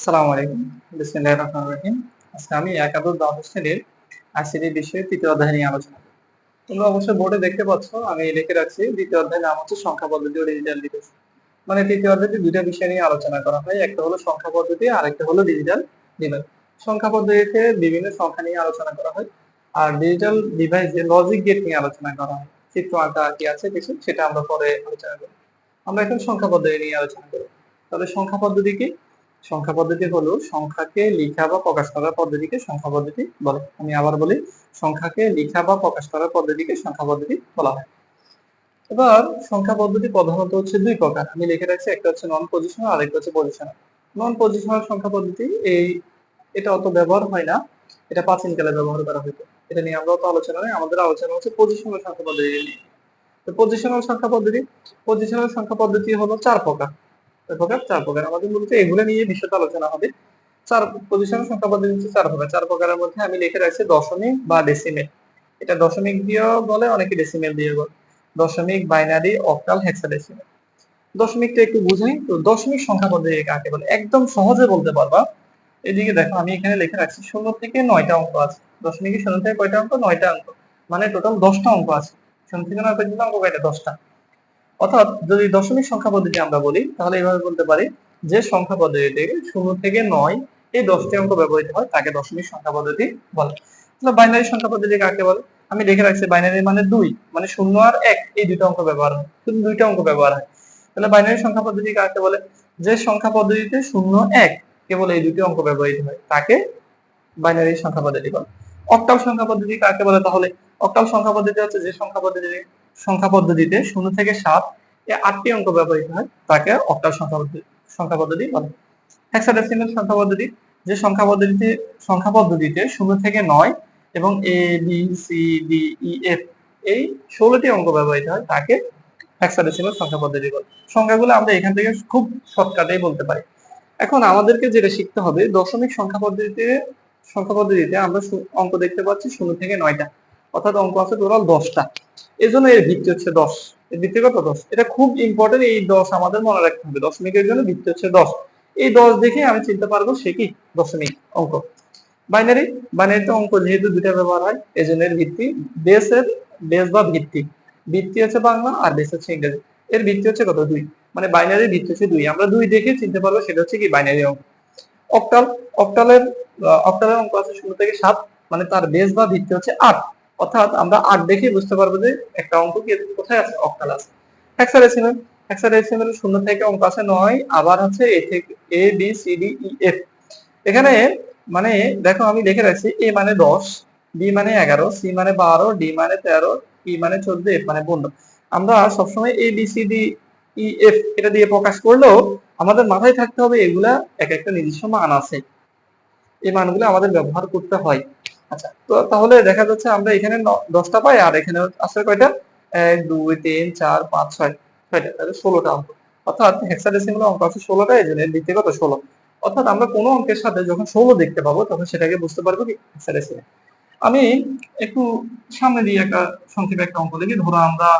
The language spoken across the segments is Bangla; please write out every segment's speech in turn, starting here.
আসসালামু আলাইকুম। বিসমিল্লাহির রহমানির রহিম। আজকে আমি একাদশ দ্বাদশ শ্রেণির আইসিটি বিষয়ে তৃতীয় অধ্যায় নিয়ে আলোচনা করব। তোমরা অবশ্যই বোর্ডে দেখতে পাচ্ছ, আমি লিখে রাখছি, দ্বিতীয় অধ্যায়ের নাম হচ্ছে সংখ্যা পদ্ধতি ও ডিজিটাল ডিভাইস মানে তৃতীয় অধ্যায়টি দুইটা বিষয় নিয়ে আলোচনা করা হয়, একটা হলো সংখ্যা পদ্ধতি আর একটা হলো ডিজিটাল ডিভাইস সংখ্যা পদ্ধতিতে বিভিন্ন সংখ্যা নিয়ে আলোচনা করা হয়, আর ডিজিটাল ডিভাইসে লজিক গেট নিয়ে আলোচনা করা হয়, চিত্র আঁকা কি আছে কিছু, সেটা আমরা পরে আলোচনা করব। আমরা এখন সংখ্যা পদ্ধতি নিয়ে আলোচনা করব। তাহলে সংখ্যা পদ্ধতি কি? সংখ্যা পদ্ধতি হলো সংখ্যাকে লিখা বা প্রকাশ করার পদ্ধতিকে সংখ্যা পদ্ধতি বলে। আমি আবার বলি, সংখ্যাকে লিখা বা প্রকাশ করার পদ্ধতিকে সংখ্যা পদ্ধতি বলা হয়। এবার সংখ্যা পদ্ধতি প্রধানত হচ্ছে দুই প্রকার। আমি লিখে রাখছি, একটা হচ্ছে নন পজিশনাল আর একটা হচ্ছে পজিশনাল নন পজিশনাল সংখ্যা পদ্ধতি, এই, এটা অত ব্যবহার হয় না। এটা প্রাচীনকালে ব্যবহার করা হতো এটা নিয়ে আমরা অত আলোচনা নেই। আমাদের আলোচনা হচ্ছে পজিশনাল সংখ্যা পদ্ধতি নিয়ে। তো পজিশনাল সংখ্যা পদ্ধতি পজিশনাল সংখ্যা পদ্ধতি হলো চার প্রকার। প্রকার, চার প্রকার। আমাদের মূলত এগুলো নিয়ে বিশদ আলোচনা হবে। চার পজিশন সংখ্যা চার প্রকার। চার প্রকারের মধ্যে আমি লিখে রাখছি দশমিক বা ডেসিমেল এটা দশমিক দিয়েও বলে, অনেকে ডেসিমেল দিয়ে বলে। দশমিক বাইনারি দশমিকটা একটু বুঝাই তো দশমিক সংখ্যা পদ্ধতি কাকে বলে? একদম সহজে বলতে পারবা। এদিকে দেখো, আমি এখানে লিখে রাখছি শূন্য থেকে নয়টা অঙ্ক আছে। দশমিকে শূন্য থেকে কয়টা অঙ্ক? নয়টা অঙ্ক। মানে টোটাল দশটা অঙ্ক আছে। শূন্য থেকে নয় পর্যন্ত অঙ্ক কয়টা দশটা। অর্থাৎ যদি দশমিক সংখ্যা পদ্ধতি আমরা বলি, তাহলে এইভাবে বলতে পারি যে সংখ্যা পদ্ধতিতে শূন্য থেকে নয় এই দশটি অঙ্ক ব্যবহৃত হয়, তাকে দশমিক সংখ্যা পদ্ধতি বলে। তাহলে বাইনারি সংখ্যা পদ্ধতি কাকে বলে? আমি লিখে রাখছি বাইনারি মানে দুই মানে শূন্য আর এক, এই দুটো অঙ্ক ব্যবহার হয়, শুধু দুইটা অঙ্ক ব্যবহার হয়। তাহলে বাইনারি সংখ্যা পদ্ধতি কাকে বলে? যে সংখ্যা পদ্ধতিতে শূন্য এক, কেবল এই দুটি অঙ্ক ব্যবহৃত হয়, তাকে বাইনারি সংখ্যা পদ্ধতি বলে। অক্টাল সংখ্যা পদ্ধতি কাকে বলে? তাহলে অক্টাল সংখ্যা পদ্ধতি হচ্ছে যে সংখ্যা পদ্ধতি সংখ্যা পদ্ধতিতে শূন্য থেকে সাত এই আটটি অঙ্ক ব্যবহৃত হয়, তাকে অক্টাল সংখ্যা পদ্ধতি সংখ্যা পদ্ধতি বলে। হেক্সাডেসিমাল সংখ্যা পদ্ধতি। যে সংখ্যা পদ্ধতিতে সংখ্যা পদ্ধতিতে শূন্য থেকে নয় এবং A B C D E F এই ষোলোটি অঙ্ক ব্যবহৃত হয়, তাকে হেক্সাডেসিমাল সংখ্যা পদ্ধতি বলে। সংখ্যাগুলো আমরা এখান থেকে খুব শর্টকাটেই বলতে পারি। এখন আমাদেরকে যেটা শিখতে হবে, দশমিক সংখ্যা পদ্ধতিতে সংখ্যা পদ্ধতিতে আমরা অঙ্ক দেখতে পাচ্ছি শূন্য থেকে নয়টা। অর্থাৎ অঙ্ক আছে টোটাল দশটা। এই জন্য এর ভিত্তি হচ্ছে দশ। এর ভিত্তি কত? দশ। এটা খুব ইম্পর্টেন্ট এই দশ আমাদের মনে রাখতে হবে। দশমিকের জন্য ভিত্তি হচ্ছে দশ। এই দশ দেখে আমি চিনতে পারব সে কি? দশমিক অঙ্ক। বাইনারি বাইনারিতে অঙ্ক যেহেতু দুটা ব্যবহার হয় এই এর ভিত্তি বেসের বেস বা ভিত্তি। ভিত্তি হচ্ছে বাংলা আর বেস হচ্ছে ইংরেজি। এর ভিত্তি হচ্ছে কত? দুই। মানে বাইনারি ভিত্তি হচ্ছে দুই। আমরা দুই দেখে চিনতে পারব সেটা হচ্ছে কি? বাইনারি অঙ্ক। অক্টাল অক্টালের অক্টালের অঙ্ক আছে শূন্য থেকে সাত মানে তার বেস বা ভিত্তি হচ্ছে আট। অর্থাৎ আমরা আট দেখে বুঝতে পারব যে একটা অঙ্ক কি, কোথায় আছে? অক্টাল আছে। শূন্য থেকে অঙ্ক আছে নয়, আবার হচ্ছে এ থেকে A, B, C, D, E, F. এখানে মানে দেখো আমি লিখে রাখছি, এ মানে দশ, বি মানে এগারো, সি মানে বারো, ডি মানে তেরো, ই মানে চোদ্দ, এফ মানে পনেরো। আমরা সবসময় A, B, C, D, E, F এটা দিয়ে প্রকাশ করলেও আমাদের মাথায় থাকতে হবে এগুলা এক একটা নির্দিষ্ট মান আছে। এই মানগুলো আমাদের ব্যবহার করতে হয়। আচ্ছা তো তাহলে দেখা যাচ্ছে আমরা এখানে দশটা পাই, আর এখানে আছে কয়টা? এক, দুই, তিন, চার, পাঁচ, ছয়, ছয়টা, তাহলে ষোলোটা অঙ্ক। অর্থাৎ হেক্সাডেসিমাল অঙ্ক আছে ষোলোটা, এই জন্য ভিত্তি কত? ষোলো। অর্থাৎ আমরা কোনো অঙ্কের সাথে যখন ষোলো দেখতে পাবো, তখন সেটাকে বুঝতে পারব কি? হেক্সাডেসিমাল আমি একটু সামনে দিয়ে একটা সংক্ষেপে একটা অঙ্ক দেখি, ধরো আমরা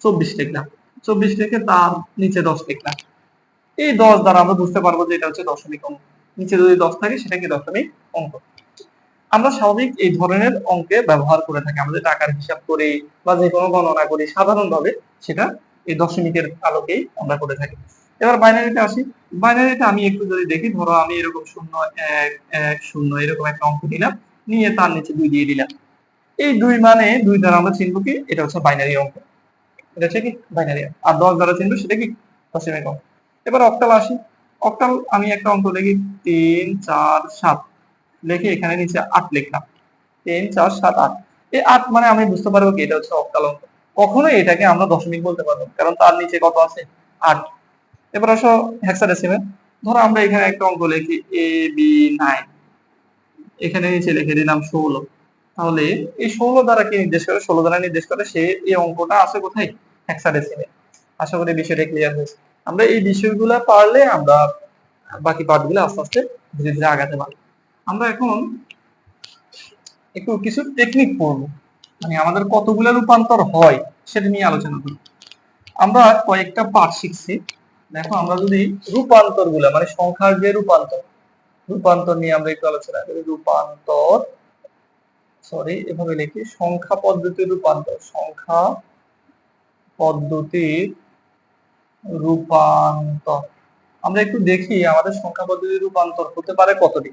চব্বিশ লিখলাম। চব্বিশ লিখে তার নিচে দশ লিখলাম। এই দশ দ্বারা আমরা বুঝতে পারব যে এটা হচ্ছে দশমিক অঙ্ক। নিচে যদি দশ থাকে সেটা কি দশমিক অঙ্ক। আমরা স্বাভাবিক এই ধরনের অঙ্কে ব্যবহার করে থাকি। আমাদের টাকার হিসাব করে বা যে কোনো গণনা করি, সাধারণভাবে সেটা এই দশমিকের আলোকেই আমরা করে থাকি। এবার বাইনারিতে আসি। বাইনারিতে আমি একটু যদি দেখি, ধরো আমি এরকম শূন্য এক এক, শূন্য এরকম একটা অঙ্ক নিলাম নিয়ে তার নিচে দুই দিয়ে দিলাম। এই দুই মানে দুই দ্বারা আমরা চিনব কি? এটা হচ্ছে বাইনারি অঙ্ক। এটা হচ্ছে কি? বাইনারি আর দশ দ্বারা চিনবো সেটা কি? দশমিক অঙ্ক। এবার অক্টাল আসি। অক্টাল আমি একটা অঙ্ক দেখি। তিন, চার, সাত। লিখে এখানে নিচে আট লিখলাম তিন, চার, সাত, আট। এই আট মানে আমি বুঝতে পারব কি? এটা হচ্ছে অক্টাল অঙ্ক কখনোই এটাকে আমরা দশমিক বলতে পারব কারণ তার নিচে কত আছে? আট। এবার আসো হেক্সাডেসিমাল ধরো আমরা এখানে একটা অঙ্ক লিখি এ বি নাইন এখানে নিচে লিখে দিলাম ষোলো। তাহলে এই ষোলো দ্বারা কি নির্দেশ করে? ষোলো দ্বারা নির্দেশ করে সে এই অঙ্কটা আছে কোথায়? হেক্সাডেসিমাল আশা করি বিষয়টা ক্লিয়ার হয়েছে। আমরা এই বিষয়গুলো পারলে আমরা বাকি পার্টগুলো আস্তে আস্তে ধীরে ধীরে আগাতে পারব। আমরা এখন একটু কিছু টেকনিক পড়ব। মানে আমাদের কতগুলো রূপান্তর হয় সেটা নিয়ে আলোচনা করব। আমরা কয়েকটা পাঠ শিখছি। দেখো, আমরা যদি রূপান্তরগুলা মানে সংখ্যার যে রূপান্তর রূপান্তর নিয়ে আমরা একটু আলোচনা করি। রূপান্তর সরি এভাবে লিখি। সংখ্যা পদ্ধতির রূপান্তর। সংখ্যা পদ্ধতির রূপান্তর। আমরা একটু দেখি আমাদের সংখ্যা পদ্ধতির রূপান্তর হতে পারে কতটি।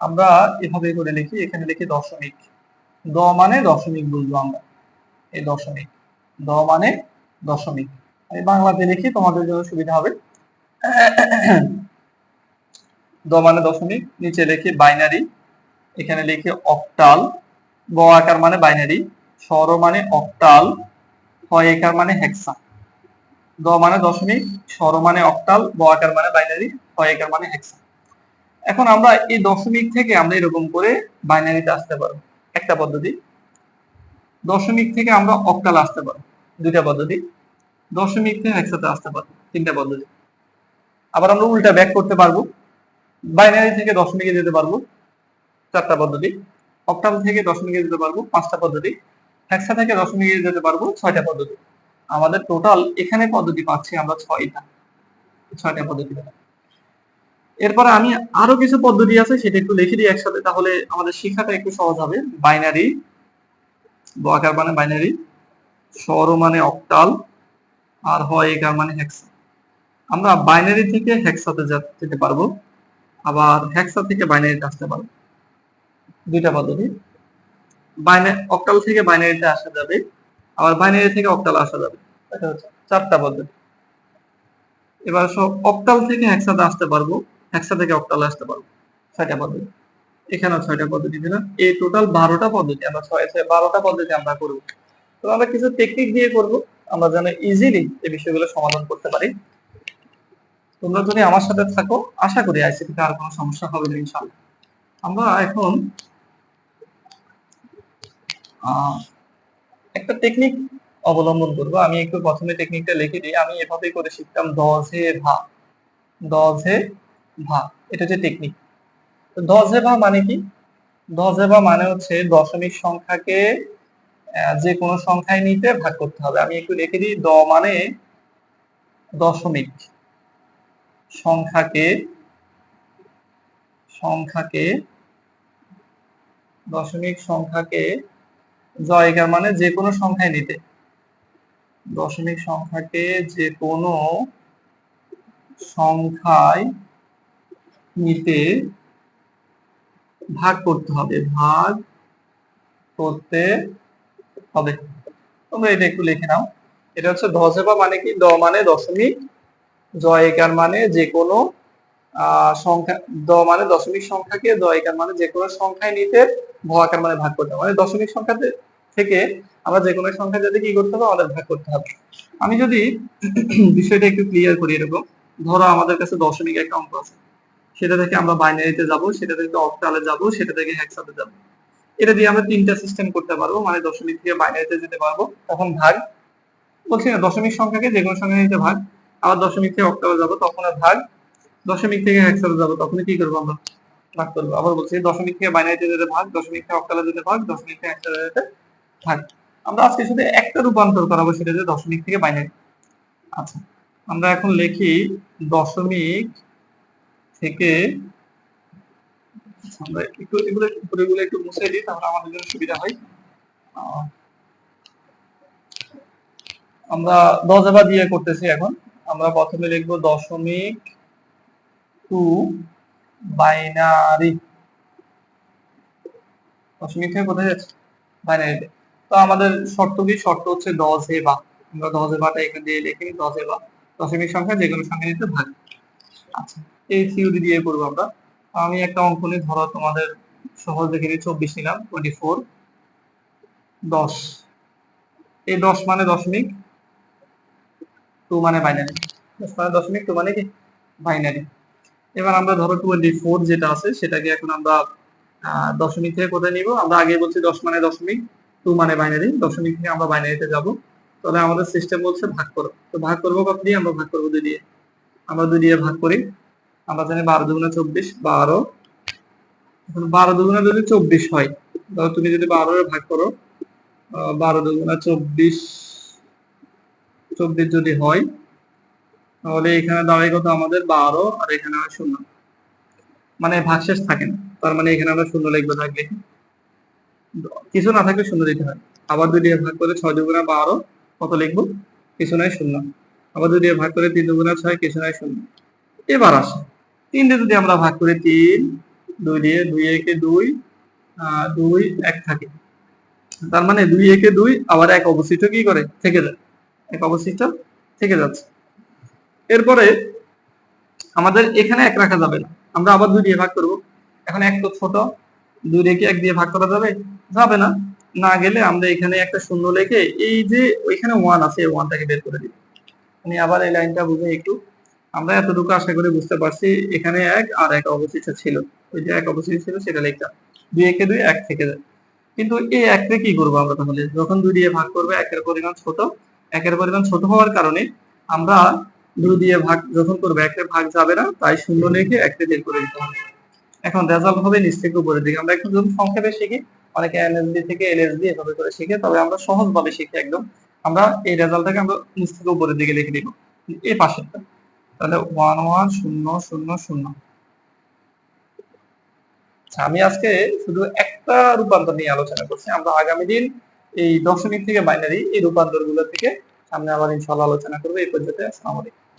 আমরা এভাবে করে লিখি, এখানে লিখি দশমিক। দ মানে দশমিক বুঝব আমরা। এই দশমিক। দ মানে দশমিক। আমি বাংলাতে লিখি, তোমাদের জন্য সুবিধা হবে। দ মানে দশমিক, নিচে লিখি বাইনারি এখানে লিখি অক্টাল ব আকার মানে বাইনারি স্বর মানে অক্টাল হয় একার মানে হেক্সা দ মানে দশমিক, স্বর মানে অক্টাল ব আকার মানে বাইনারি হয় একার মানে হেক্সা এখন আমরা এই দশমিক থেকে আমরা এরকম করে বাইনারিতে আসতে পারব। একটা পদ্ধতি। দশমিক থেকে আমরা অক্টাল আসতে পারব। দুইটা পদ্ধতি। দশমিক থেকে একসাথে আসতে পারব। তিনটা পদ্ধতি। আবার আমরা উল্টা ব্যাক করতে পারব। বাইনারি থেকে দশমিকে যেতে পারব। চারটা পদ্ধতি। অক্টাল থেকে দশমিকে যেতে পারব। পাঁচটা পদ্ধতি। হেক্সা থেকে দশমিকে যেতে পারব। ছয়টা পদ্ধতি। আমাদের টোটাল এখানে পদ্ধতি পাচ্ছি আমরা ছয়টা। ছয়টা পদ্ধতি এরপরে আমি আরও কিছু পদ্ধতি আছে, সেটা একটু লিখে দিই একসাথে, তাহলে আমাদের শিক্ষাটা একটু সহজ হবে। বাইনারি আকার মানে বাইনারি স্বর মানে অক্টাল, আর হয় একার মানে হেক্সা আমরা বাইনারি থেকে হেক্সাতে যেতে পারব, আবার হেক্সা থেকে বাইনারিতে আসতে পারব। দুইটা পদ্ধতি। বাইনারি অক্টাল থেকে বাইনারিতে আসা যাবে, আবার বাইনারি থেকে অক্টাল আসা যাবে। এটা হচ্ছে চারটা পদ্ধতি। এবার সব অক্টাল থেকে হেক্সাতে আসতে পারব হেক্সা থেকে অক্টালে আসতে পারব। ছয়টা পদ্ধতি। এখানেও ছয়টা পদ্ধতি দিলাম এই টোটাল বারোটা পদ্ধতি আমরা ছয় ছয়, বারোটা পদ্ধতি আমরা করব। তো আমরা কিছু টেকনিক দিয়ে করব। আমরা যেন ইজিলি এই বিষয়গুলো সমাধান করতে পারি। তোমরা যদি আমার সাথে থাকো, আশা করি আইসিটিতে আর কোনো সমস্যা হবে না ইনশাআল্লাহ। আমরা এখন একটা টেকনিক অবলম্বন করব। আমি একটু প্রথমে টেকনিকটা লিখে দিই। আমি এভাবেই করে শিখতাম দশে ভা। দশে ভা, এটা হচ্ছে টেকনিক দশে ভা মানে কি? দশে ভা মানে হচ্ছে দশমিক সংখ্যাকে যে কোনো সংখ্যায় নিতে ভাগ করতে হবে। আমি একটু লিখে দিই, দ মানে দশমিক সংখ্যাকে সংখ্যাকে, দশমিক সংখ্যাকে জয়গার মানে যে কোনো সংখ্যায় নিতে। দশমিক সংখ্যাকে যে কোনো সংখ্যায় নিতে ভাগ করতে হবে, ভাগ করতে হবে। তোমরা এটা একটু লিখে নাও। এটা হচ্ছে ধজেবা মানে কি? দ মানে দশমিক জয়কার মানে যে কোনো সংখ্যা, দ মানে দশমিক সংখ্যাকে দ একার মানে যে কোনো সংখ্যায় নিতে ভ আকার মানে ভাগ করতে হবে। মানে দশমিক সংখ্যাতে থেকে আমরা যে কোনো সংখ্যা যাতে কি করতে হবে? আমাদের ভাগ করতে হবে। আমি যদি বিষয়টা একটু ক্লিয়ার করি এরকম। ধরো আমাদের কাছে দশমিক একটা অঙ্ক আছে। সেটা থেকে আমরা বাইনারিতে যাব, সেটা থেকে অক্টালে যাব, সেটা থেকে হ্যাক্সাতে যাব। এটা দিয়ে আমরা তিনটা সিস্টেম করতে পারব মানে দশমিক থেকে বাইনারিতে যেতে পারব। তখন ভাগ, বলছি না, দশমিক সংখ্যাকে যে কোনো সংখ্যা নিতে ভাগ। আবার দশমিক থেকে অক্টালে যাব, তখন ভাগ। দশমিক থেকে হ্যাক্সালে যাব, তখন কি করব আমরা? ভাগ করব। আবার বলছি, দশমিক থেকে বাইনারিতে যেতে ভাগ, দশমিক থেকে অক্টালে যেতে ভাগ, দশমিক থেকে হ্যাক্সালে যেতে ভাগ। আমরা আজকে শুধু একটা রূপান্তর করাবো, সেটা যে দশমিক থেকে বাইনারি আচ্ছা আমরা এখন লিখি দশমিক থেকে আমরা একটু এগুলো দিয়ে করতেছি এখন। আমরা প্রথমে লিখব দশমিক টু বাইনারি। দশমিক থেকে কোথায় যাচ্ছে? বাইনারিতে। তো আমাদের শর্ত কি? শর্ত হচ্ছে দশ হেবা আমরা দশ হেবাটা এখানে দিয়ে লিখে দশ হেবা দশমিক সংখ্যা যে কোনো সংখ্যা নিতে ভাগ আচ্ছা। এই থিওরি দিয়ে করব আমরা। আমি একটা অঙ্ক নিয়ে, ধরো তোমাদের সহজ দেখে নিই, চব্বিশ নিলাম টোয়েন্টি ফোর দশ। এই দশ মানে দশমিক টু মানে বাইনারি দশ মানে দশমিক টু মানে কি? বাইনারি এবার আমরা ধরো টোয়েন্টি ফোর যেটা আছে, সেটাকে এখন আমরা দশমিক থেকে কোথায় নিব? আমরা আগে বলছি দশ মানে দশমিক টু মানে বাইনারি দশমিক থেকে আমরা বাইনারিতে যাব। তাহলে আমাদের সিস্টেম বলছে ভাগ করো। তো ভাগ করব কত দিয়ে? আমরা ভাগ করব দুই দিয়ে। আমরা দুই দিয়ে ভাগ করি। আমরা জানি বারো দুগুণে চব্বিশ, বারো। এখন বারো দুগুণে যদি চব্বিশ হয়, তাহলে তুমি যদি বারো ভাগ করো বারো দুগুণে চব্বিশ চব্বিশ যদি হয়, তাহলে এখানে দাঁড়ায় কত আমাদের বারো, আর এখানে শূন্য। মানে ভাগশেষ থাকে না, তার মানে এখানে আমরা শূন্য লিখব থাকলে কিছু না থাকলে শূন্য দিতে হয়। আবার দুই ভাগ করে ছয় দুগুণা বারো, কত লিখব? কিছু নাই শূন্য। আবার দুই ভাগ করে তিন দুগুণা ছয়, কিছু নাই শূন্য। এবার আসে। তিন দিয়ে যদি আমরা ভাগ করি, তিন, দুই দিয়ে দুই একে দুই দুই, এক থাকে। তার মানে দুই একে দুই, আবার এক অবশিষ্ট কি করে? থেকে যায়। এক অবশিষ্ট থেকে যাচ্ছে। এরপরে আমাদের এখানে এক রাখা যাবে না। আমরা আবার দুই দিয়ে ভাগ করব। এখন এক তো ছোট, দুই রেখে এক দিয়ে ভাগ করা যাবে? যাবে না। না গেলে আমরা এখানে একটা শূন্য লেখে এই যে ওইখানে ওয়ান আছে ওয়ানটাকে বের করে দিই। আমি আবার এই লাইনটা বুঝে একটু আমরা এতটুকু আশা করে বুঝতে পারছি, এখানে এক আর এক অবশিষ্ট ছিল। ওই যে এক অবশিষ্ট ছিল, সেটা লিখতাম দুই একে দুই, এক থেকে যায় কিন্তু এই এককে কি করব আমরা তাহলে? যখন দুই দিয়ে ভাগ করবে, একের পরিমাণ ছোট। একের পরিমাণ ছোট হওয়ার কারণে আমরা দুই দিয়ে ভাগ যখন করবে, একের ভাগ যাবে না, তাই শূন্য লিখে একটা বের করে দিতে হবে। এখন রেজাল্ট হবে নিচ থেকে উপরের দিকে। আমরা একটু যদি সংক্ষেপে শিখি। অনেকে এনএসডি থেকে এলএসডি এভাবে করে শিখে, তবে আমরা সহজভাবে শিখি একদম। আমরা এই রেজাল্টটাকে আমরা নিচ থেকে উপরের দিকে লিখে দিব এই পাশেরটা। তাহলে ওয়ান ওয়ান শূন্য শূন্য শূন্য। আমি আজকে শুধু একটা রূপান্তর নিয়ে আলোচনা করছি। আমরা আগামী দিন এই দশমিক থেকে বাইনারি এই রূপান্তরগুলোর থেকে সামনে আবার ইনশাল্লাহ আলোচনা করব। এই পর্যন্ত আসসালামু আলাইকুম।